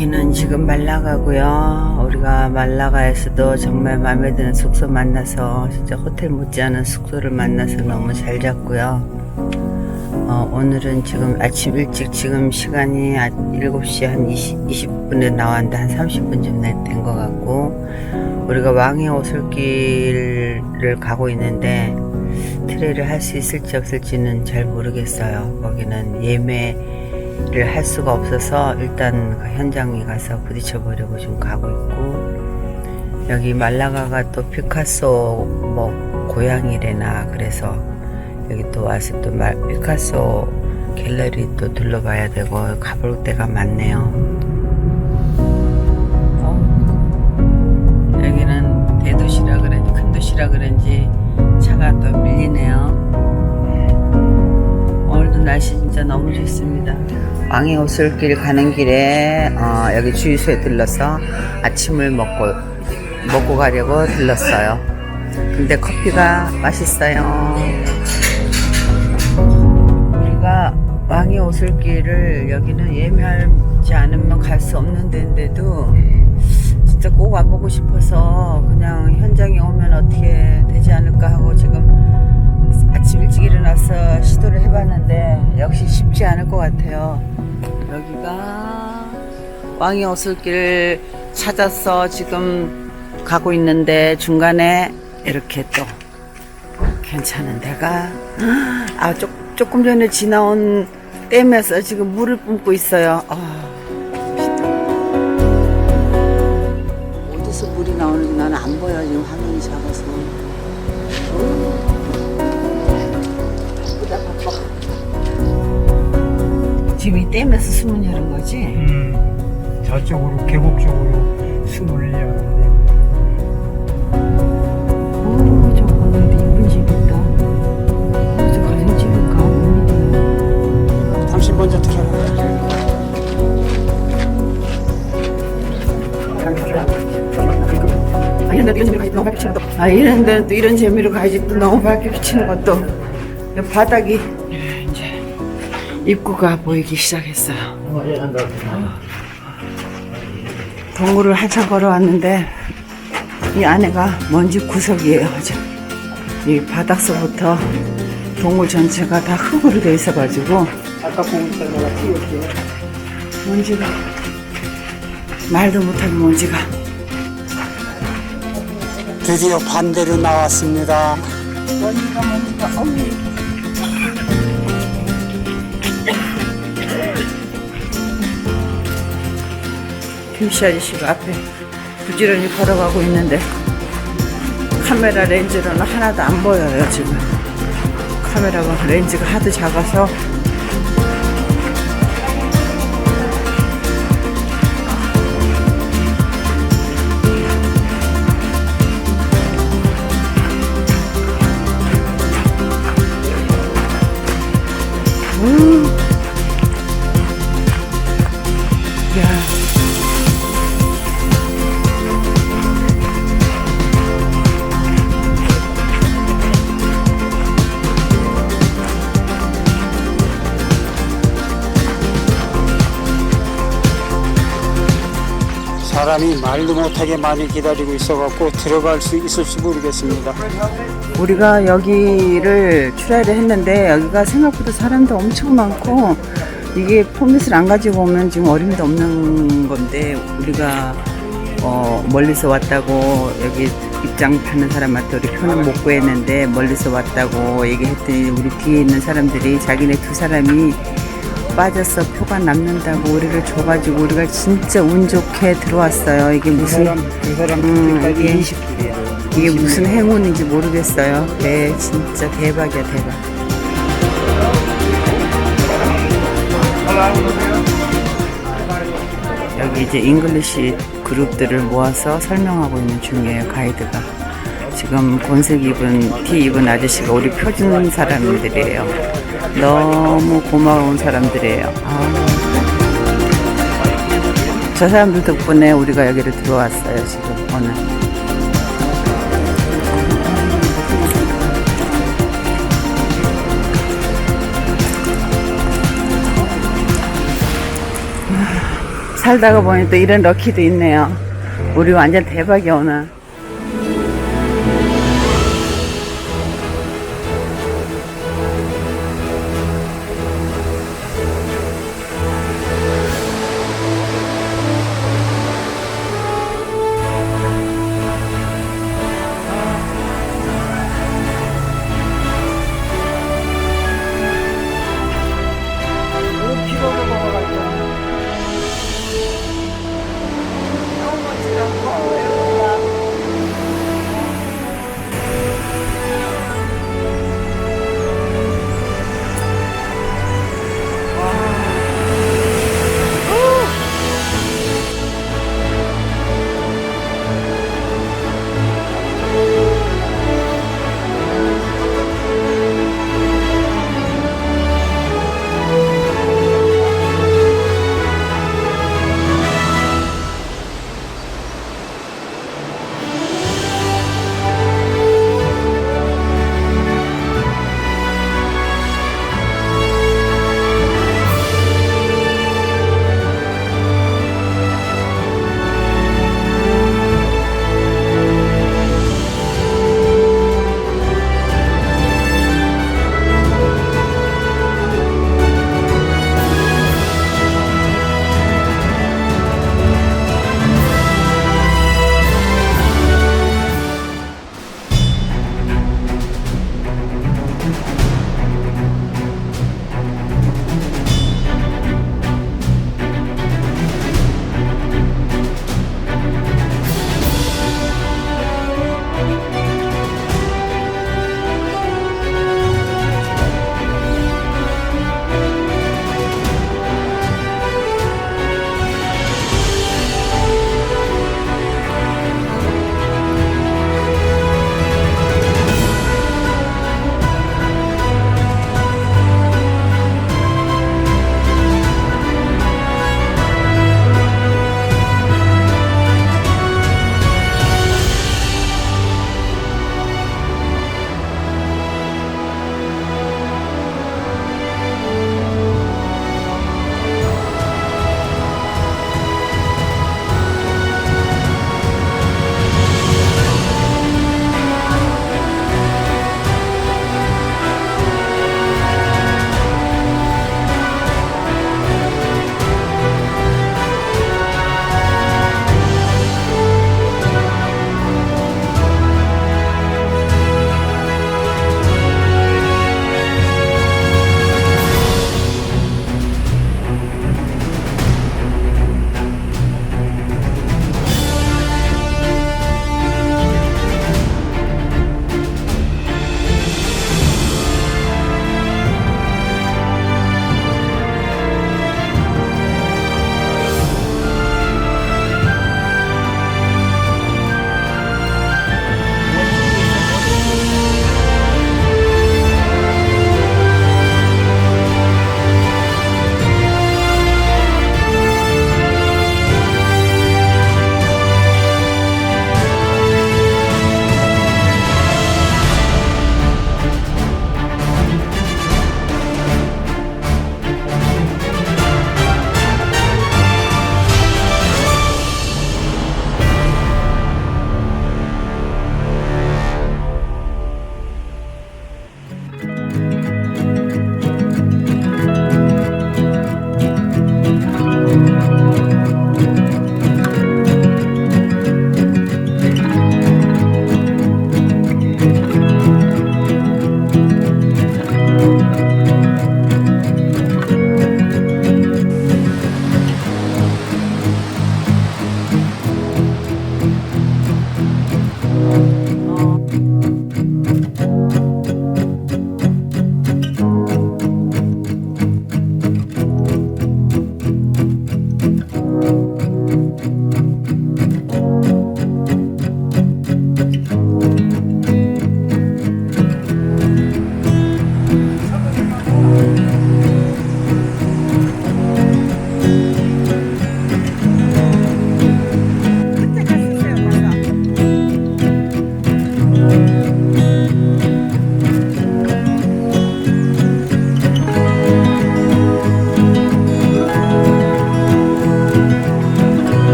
여기는 지금 말라가고요. 우리가 말라가에서도 정말 마음에 드는 숙소 만나서 진짜 호텔 못지않은 숙소를 만나서 너무 잘 잤고요. 어, 오늘은 지금 아침 일찍 지금 시간이 7시 한 20, 20분에 나왔는데 한 30분쯤 된 것 같고 우리가 왕의 오솔길을 가고 있는데 트레이를 할 수 있을지 없을지는 잘 모르겠어요. 거기는 예매를 할 수가 없어서 일단 그 현장에 가서 부딪혀 보려고 지금 가고 있고 여기 말라가가 또 피카소 뭐 고향이래나 그래서 여기 또 와서 또 말, 피카소 갤러리 또 둘러봐야 되고 가볼 데가 많네요. 어, 여기는 대도시라 그런지 큰 도시라 그런지 차가 또 밀리네요. 오늘도 날씨 진짜 너무 좋습니다. 왕의 오솔길 가는 길에 어, 여기 주유소에 들러서 아침을 먹고 먹고 가려고 들렀어요. 근데 커피가 맛있어요. 우리가 왕의 오솔길을 여기는 예매하지 않으면 갈 수 없는 데인데도 진짜 꼭 와보고 싶어서 그냥 현장에 오면 어떻게 되지 않을까 하고 지금 일찍 일어나서 시도를 해봤는데 역시 쉽지 않을 것 같아요. 여기가 왕의 오솔길 찾아서 지금 가고 있는데 중간에 이렇게 또 괜찮은 데가 아 조, 조금 전에 지나온 댐에서 지금 물을 뿜고 있어요. 아, 지금 이 댐에서 숨은 여는 거지? 음, 저쪽으로 계곡 쪽으로. 어, 먼저 들어가. 아, 이런 데도 이런 재미로 가야지 너무 밝게 비치는 것도. 아, 이런 데는 또 이런 재미로 가야지 또 너무 밝게 비치는 것도. 이 바닥이 입구가 보이기 시작했어요. 동굴을 한참 걸어왔는데 이 안에가 먼지 구석이에요. 이제 이 바닥서부터 동굴 전체가 다 흙으로 돼 있어가지고 아까 있던 거가 튀었지. 먼지가 말도 못하게 먼지가 드디어 반대로 나왔습니다. 먼지가 먼지가 어우 김씨 아저씨가 앞에 부지런히 걸어가고 있는데 카메라 렌즈로는 하나도 안 보여요 지금. 카메라가 렌즈가 하도 작아서 사람이 말도 못하게 많이 기다리고 있어갖고 들어갈 수 있을지 모르겠습니다. 우리가 여기를 출하를 했는데 여기가 생각보다 사람도 엄청 많고 이게 포맷을 안 가지고 오면 지금 어림도 없는 건데 우리가 어 멀리서 왔다고 여기 입장 파는 사람한테 우리 표는 못 구했는데 멀리서 왔다고 얘기했더니 우리 뒤에 있는 사람들이 자기네 두 사람이 빠져서 표가 남는다고 우리를 줘가지고 우리가 진짜 운 좋게 들어왔어요. 이게 그 무슨 그 사람 음, 그때까지 이게- 20분이에요. 이게 무슨 행운인지 모르겠어요. 네, 진짜 대박이야, 대박. 여기 이제 잉글리시 그룹들을 모아서 설명하고 있는 중이에요, 가이드가. 지금 본색 입은, 티 입은 아저씨가 우리 표준 사람들이에요. 너무 고마운 사람들이에요. 아. 저 사람들 덕분에 우리가 여기를 들어왔어요, 지금, 오늘. 살다가 보니 또 이런 럭키도 있네요. 우리 완전 대박이야 오늘.